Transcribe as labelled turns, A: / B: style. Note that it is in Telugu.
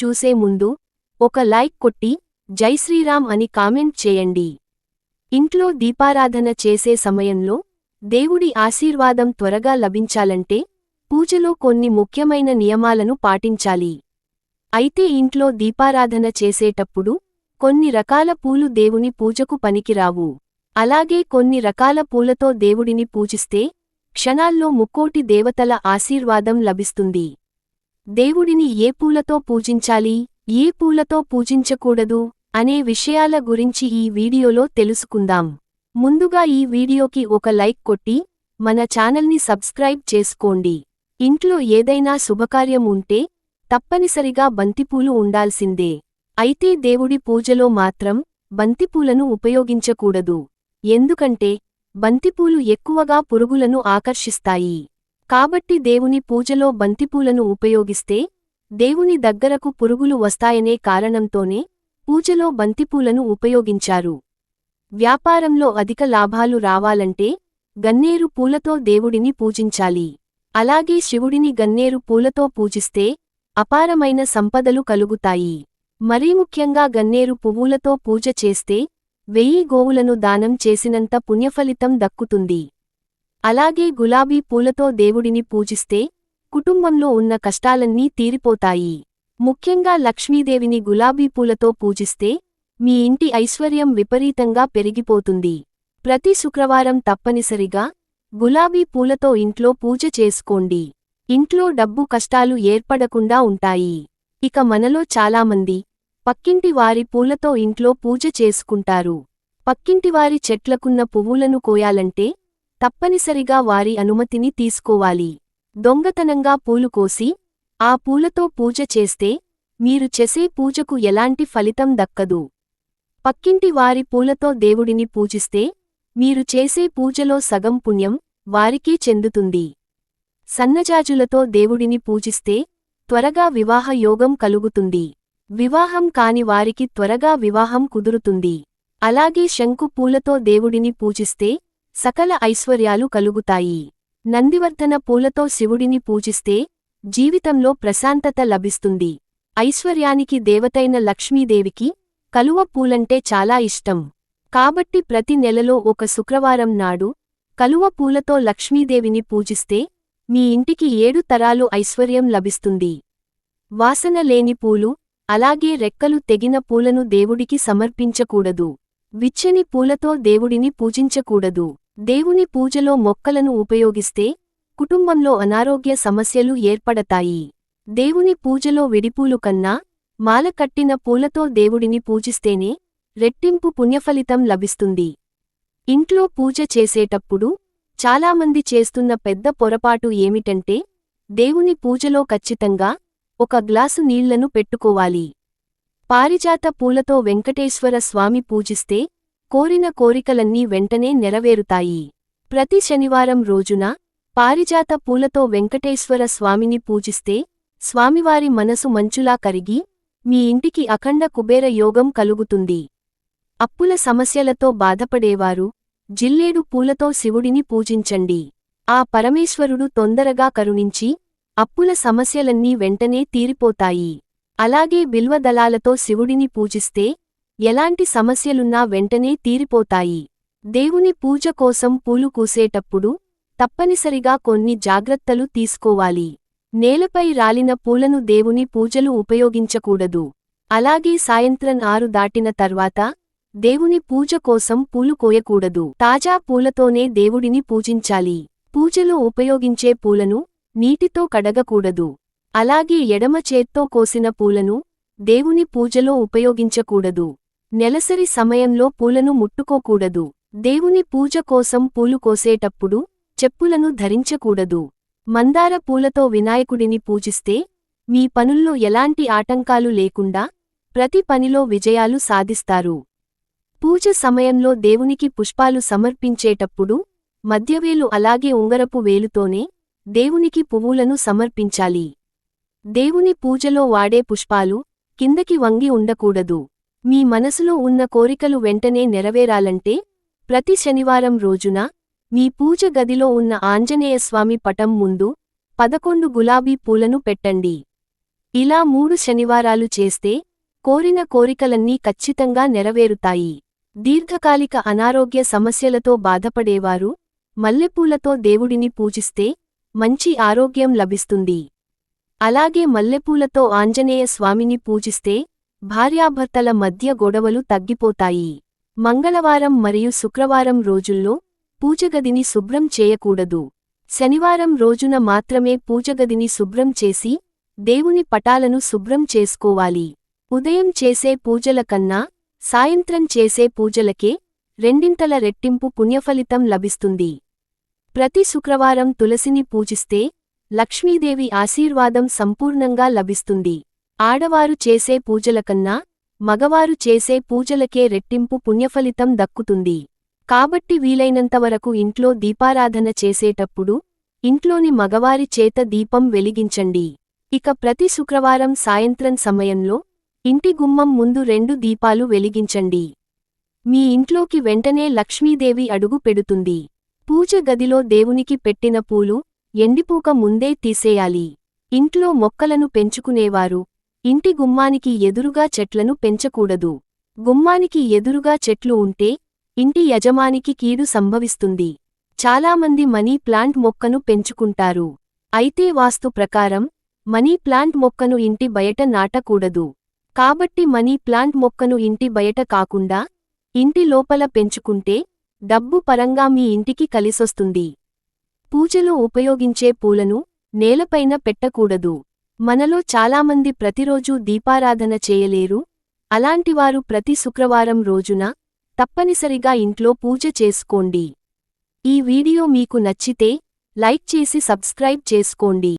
A: చూసే ముందు ఒక లైక్ కొట్టి జై శ్రీరామ్ అని కామెంట్ చేయండి. ఇంట్లో దీపారాధన చేసే సమయంలో దేవుడి ఆశీర్వాదం త్వరగా లభించాలంటే పూజలో కొన్ని ముఖ్యమైన నియమాలను పాటించాలి. అయితే ఇంట్లో దీపారాధన చేసేటప్పుడు కొన్ని రకాల పూలు దేవుని పూజకు పనికిరావు. అలాగే కొన్ని రకాల పూలతో దేవుడిని పూజిస్తే క్షణాల్లో ముక్కోటి దేవతల ఆశీర్వాదం లభిస్తుంది. దేవుడిని ఏ పూలతో పూజించాలి ఏ పూలతో పూజించకూడదు అనే విషయాల గురించి ఈ వీడియోలో తెలుసుకుందాం. ముందుగా ఈ వీడియోకి ఒక లైక్ కొట్టి మన ఛానల్ని సబ్స్క్రైబ్ చేసుకోండి. ఇంట్లో ఏదైనా శుభకార్యం ఉంటే తప్పనిసరిగా బంతిపూలు ఉండాల్సిందే. అయితే దేవుడి పూజలో మాత్రం బంతిపూలను ఉపయోగించకూడదు. ఎందుకంటే బంతిపూలు ఎక్కువగా పురుగులను ఆకర్షిస్తాయి. కాబట్టి దేవుని పూజలో బంతిపూలను ఉపయోగిస్తే దేవుని దగ్గరకు పురుగులు వస్తాయనే కారణంతోనే పూజలో బంతిపూలను ఉపయోగించారు. వ్యాపారంలో అధిక లాభాలు రావాలంటే గన్నేరు పూలతో దేవుడిని పూజించాలి. అలాగే శివుడిని గన్నేరు పూలతో పూజిస్తే అపారమైన సంపదలు కలుగుతాయి. మరీ ముఖ్యంగా గన్నేరు పువ్వులతో పూజ చేస్తే వెయ్యి గోవులను దానం చేసినంత పుణ్యఫలితం దక్కుతుంది. అలాగే గులాబీ పూలతో దేవుడిని పూజిస్తే కుటుంబంలో ఉన్న కష్టాలన్నీ తీరిపోతాయి. ముఖ్యంగా లక్ష్మీదేవిని గులాబీ పూలతో పూజిస్తే మీ ఇంటి ఐశ్వర్యం విపరీతంగా పెరిగిపోతుంది. ప్రతి శుక్రవారం తప్పనిసరిగా గులాబీ పూలతో ఇంట్లో పూజ చేసుకోండి. ఇంట్లో డబ్బు కష్టాలు ఏర్పడకుండా ఉంటాయి. ఇక మనలో చాలామంది పక్కింటి వారి పూలతో ఇంట్లో పూజ చేసుకుంటారు. పక్కింటివారి చెట్లకున్న పువ్వులను కోయాలంటే తప్పనిసరిగా వారి అనుమతిని తీసుకోవాలి. దొంగతనంగా పూలు కోసి ఆ పూలతో పూజ చేస్తే మీరు చేసే పూజకు ఎలాంటి ఫలితం దక్కదు. పక్కింటి వారి పూలతో దేవుడిని పూజిస్తే మీరు చేసే పూజలో సగం పుణ్యం వారికే చెందుతుంది. సన్నజాజులతో దేవుడిని పూజిస్తే త్వరగా వివాహ యోగం కలుగుతుంది. వివాహం కాని వారికి త్వరగా వివాహం కుదురుతుంది. అలాగే శంకు పూలతో దేవుడిని పూజిస్తే సకల ఐశ్వర్యాలు కలుగుతాయి. నందివర్ధన పూలతో శివుడిని పూజిస్తే జీవితంలో ప్రశాంతత లభిస్తుంది. ఐశ్వర్యానికి దేవతైన లక్ష్మీదేవికి కలువ పూలంటే చాలా ఇష్టం. కాబట్టి ప్రతి నెలలో ఒక శుక్రవారం నాడు కలువ పూలతో లక్ష్మీదేవిని పూజిస్తే మీ ఇంటికి ఏడు తరాలు ఐశ్వర్యం లభిస్తుంది. వాసన లేని పూలు అలాగే రెక్కలు తెగిన పూలను దేవుడికి సమర్పించకూడదు. విచ్చని పూలతో దేవుడిని పూజించకూడదు. దేవుని పూజలో మొక్కలను ఉపయోగిస్తే కుటుంబంలో అనారోగ్య సమస్యలు ఏర్పడతాయి. దేవుని పూజలో విడిపూలు కన్నా మాల కట్టిన పూలతో దేవుడిని పూజిస్తేనే రెట్టింపు పుణ్యఫలితం లభిస్తుంది. ఇంట్లో పూజ చేసేటప్పుడు చాలామంది చేస్తున్న పెద్ద పొరపాటు ఏమిటంటే దేవుని పూజలో ఖచ్చితంగా ఒక గ్లాసు నీళ్ళను పెట్టుకోవాలి. పారిజాత పూలతో వెంకటేశ్వర స్వామి పూజిస్తే కోరిన కోరికలన్నీ వెంటనే నెరవేరుతాయి. ప్రతి శనివారం రోజున పారిజాత పూలతో వెంకటేశ్వర స్వామిని పూజిస్తే స్వామివారి మనసు మంచులా కరిగి మీ ఇంటికి అఖండ కుబేర యోగం కలుగుతుంది. అప్పుల సమస్యలతో బాధపడేవారు జిల్లేడు పూలతో శివుడిని పూజించండి. ఆ పరమేశ్వరుడు తొందరగా కరుణించి అప్పుల సమస్యలన్నీ వెంటనే తీరిపోతాయి. అలాగే బిల్వదళాలతో శివుడిని పూజిస్తే ఎలాంటి సమస్యలున్నా వెంటనే తీరిపోతాయి. దేవుని పూజ కోసం పూలు కూసేటప్పుడు తప్పనిసరిగా కొన్ని జాగ్రత్తలు తీసుకోవాలి. నేలపై రాలిన పూలను దేవుని పూజలు ఉపయోగించకూడదు. అలాగే సాయంత్రం ఆరు దాటిన తర్వాత దేవుని పూజ కోసం పూలు కోయకూడదు. తాజా పూలతోనే దేవుడిని పూజించాలి. పూజలో ఉపయోగించే పూలను నీటితో కడగకూడదు. అలాగే ఎడమ చేత్తో కోసిన పూలను దేవుని పూజలో ఉపయోగించకూడదు. నెలసరి సమయంలో పూలను ముట్టుకోకూడదు. దేవుని పూజ కోసం పూలు కోసేటప్పుడు చెప్పులను ధరించకూడదు. మందార పూలతో వినాయకుడిని పూజిస్తే మీ పనుల్లో ఎలాంటి ఆటంకాలు లేకుండా ప్రతి పనిలో విజయాలు సాధిస్తారు. పూజ సమయంలో దేవునికి పుష్పాలు సమర్పించేటప్పుడు మధ్యవేలు అలాగే ఉంగరపు వేలుతోనే దేవునికి పువ్వులను సమర్పించాలి. దేవుని పూజలో వాడే పుష్పాలు కిందకి వంగి ఉండకూడదు. మీ మనసులో ఉన్న కోరికలు వెంటనే నెరవేరాలంటే ప్రతి శనివారం రోజున మీ పూజ గదిలో ఉన్న ఆంజనేయస్వామి పటం ముందు పదకొండు గులాబీ పూలను పెట్టండి. ఇలా మూడు శనివారాలు చేస్తే కోరిన కోరికలన్నీ ఖచ్చితంగా నెరవేరుతాయి. దీర్ఘకాలిక అనారోగ్య సమస్యలతో బాధపడేవారు మల్లెపూలతో దేవుడిని పూజిస్తే మంచి ఆరోగ్యం లభిస్తుంది. అలాగే మల్లెపూలతో ఆంజనేయ స్వామిని పూజిస్తే భార్యాభర్తల మధ్య గొడవలు తగ్గిపోతాయి. మంగళవారం మరియు శుక్రవారం రోజుల్లో పూజగదిని శుభ్రం చేయకూడదు. శనివారం రోజున మాత్రమే పూజగదిని శుభ్రం చేసి దేవుని పటాలను శుభ్రం చేసుకోవాలి. ఉదయం చేసే పూజల కన్నా సాయంత్రం చేసే పూజలకే రెండింతల రెట్టింపు పుణ్యఫలితం లభిస్తుంది. ప్రతి శుక్రవారం తులసిని పూజిస్తే లక్ష్మీదేవి ఆశీర్వాదం సంపూర్ణంగా లభిస్తుంది. ఆడవారు చేసే పూజలకన్నా మగవారు చేసే పూజలకే రెట్టింపు పుణ్యఫలితం దక్కుతుంది. కాబట్టి వీలైనంతవరకు ఇంట్లో దీపారాధన చేసేటప్పుడు ఇంట్లోని మగవారి చేత దీపం వెలిగించండి. ఇక ప్రతి శుక్రవారం సాయంత్రం సమయంలో ఇంటి గుమ్మం ముందు రెండు దీపాలు వెలిగించండి. మీ ఇంట్లోకి వెంటనే లక్ష్మీదేవి అడుగు పెడుతుంది. పూజ గదిలో దేవునికి పెట్టిన పూలు ఎండిపూక ముందే తీసేయాలి. ఇంట్లో మొక్కలను పెంచుకునేవారు ఇంటి గుమ్మానికి ఎదురుగా చెట్లను పెంచకూడదు. గుమ్మానికి ఎదురుగా చెట్లు ఉంటే ఇంటి యజమానికి కీడు సంభవిస్తుంది. చాలామంది మనీ ప్లాంట్ మొక్కను పెంచుకుంటారు. అయితే వాస్తు ప్రకారం మనీ ప్లాంట్ మొక్కను ఇంటి బయట నాటకూడదు. కాబట్టి మనీ ప్లాంట్ మొక్కను ఇంటి బయట కాకుండా ఇంటి లోపల పెంచుకుంటే డబ్బు పరంగా మీ ఇంటికి కలిసొస్తుంది. పూజలో ఉపయోగించే పూలను నేలపైన పెట్టకూడదు. మనలో చాలామంది ప్రతిరోజూ దీపారాధన చేయలేరు. అలాంటివారు ప్రతి శుక్రవారం రోజున తప్పనిసరిగా ఇంట్లో పూజ చేసుకోండి. ఈ వీడియో మీకు నచ్చితే లైక్ చేసి సబ్స్క్రైబ్ చేసుకోండి.